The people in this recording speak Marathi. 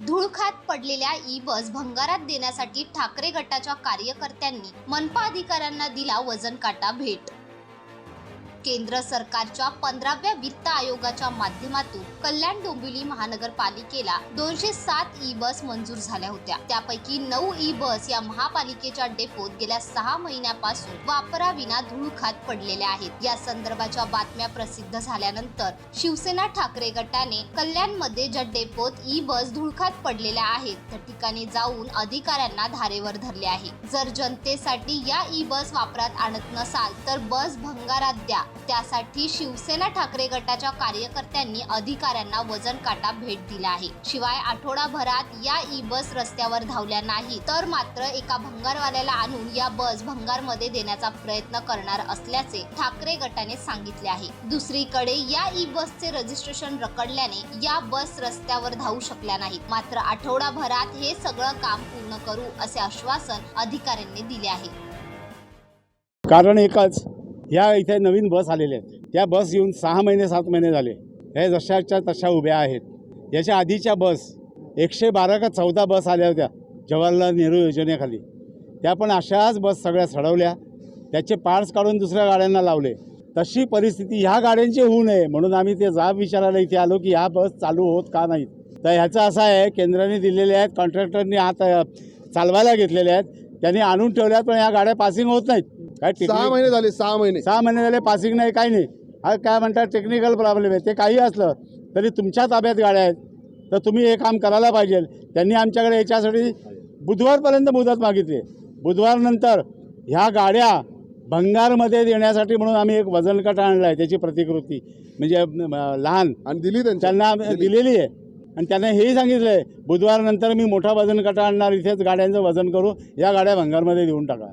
धूळखात पडलेल्या ई बस भंगारात देण्यासाठी ठाकरे गटाच्या कार्यकर्त्यांनी मनपा अधिकाऱ्यांना दिला वजन काटा भेट. केंद्र सरकारच्या पंधराव्या वित्त आयोगाच्या माध्यमातून कल्याण डोंबिवली महानगरपालिकेला दोनशे सात ई बस मंजूर झाल्या होत्या. त्यापैकी नऊ ई बस या महापालिकेच्या डेपोत गेल्या सहा महिन्यापासून वापराविना धूळ खात पडलेल्या आहेत. या संदर्भाच्या बातम्या प्रसिद्ध झाल्यानंतर शिवसेना ठाकरे गटाने कल्याणमध्ये ज्या डेपोत ई बस धुळखात पडलेल्या आहेत त्या ठिकाणी जाऊन अधिकाऱ्यांना धारेवर धरले आहे. जर जनतेसाठी या ई बस वापरात आणत नसाल तर बस भंगारात द्या. त्यासाठी शिवसेना ठाकरे गटाच्या कार्यकर्त्यांनी अधिकाऱ्यांना वजन काटा भेट दिला आहे. शिवाय आठवडाभरात या ई बस रस्त्यावर धावल्या नाही तर मात्र एका भंगारवाल्याला आणून या बस भंगारमध्ये देण्याचा प्रयत्न करणार असल्याचे ठाकरे गटाने सांगितले आहे. दुसरीकडे या ई बसचे रजिस्ट्रेशन रकडल्याने या बस रस्त्यावर धावू शकल्या नाहीत. मात्र आठवडाभरात हे सगळं काम पूर्ण करू असे आश्वासन अधिकाऱ्यांनी दिले आहे. कारण एकाच ह्या इथे नवीन बस आलेल्या आहेत त्या बस येऊन सहा महिने सात महिने झाले. हे जशाच्या तशा उभ्या आहेत. याच्या आधीच्या बस एकशे बारा का चौदा बस आल्या होत्या जवाहरलाल नेहरू योजनेखाली. त्या पण अशाच बस सगळ्या सडवल्या. त्याचे पार्ट्स काढून दुसऱ्या गाड्यांना लावले. तशी परिस्थिती ह्या गाड्यांची होऊ नये म्हणून आम्ही ते जाब विचारायला इथे आलो की ह्या बस चालू होत का नाहीत तर ह्याचं असं आहे केंद्राने दिलेले आहेत कॉन्ट्रॅक्टरनी हात चालवायला घेतलेले आहेत. त्यांनी आणून ठेवल्यात पण ह्या गाड्या पासिंग होत नाहीत. काय सहा महिने झाले सहा महिने. सहा महिने झाले पासिंग नाही काही नाही. हा काय म्हणतात टेक्निकल प्रॉब्लेम आहे. ते काही असलं तरी तुमच्या ताब्यात गाड्या आहेत. तर तुम्ही हे काम करायला पाहिजे. त्यांनी आमच्याकडे याच्यासाठी बुधवारपर्यंत मुदत मागितली. बुधवारनंतर ह्या गाड्या भंगारमध्ये देण्यासाठी म्हणून आम्ही एक वजन काटा आणला आहे त्याची प्रतिकृती. म्हणजे लहान. आणि दिली त्यांच्या त्यांना दिलेली आहे. आणि त्यांना हेही सांगितलं आहे बुधवारनंतर मी मोठा वजन काटा आणणार इथेच गाड्यांचं वजन करू या गाड्या भंगारमध्ये देऊन टाका.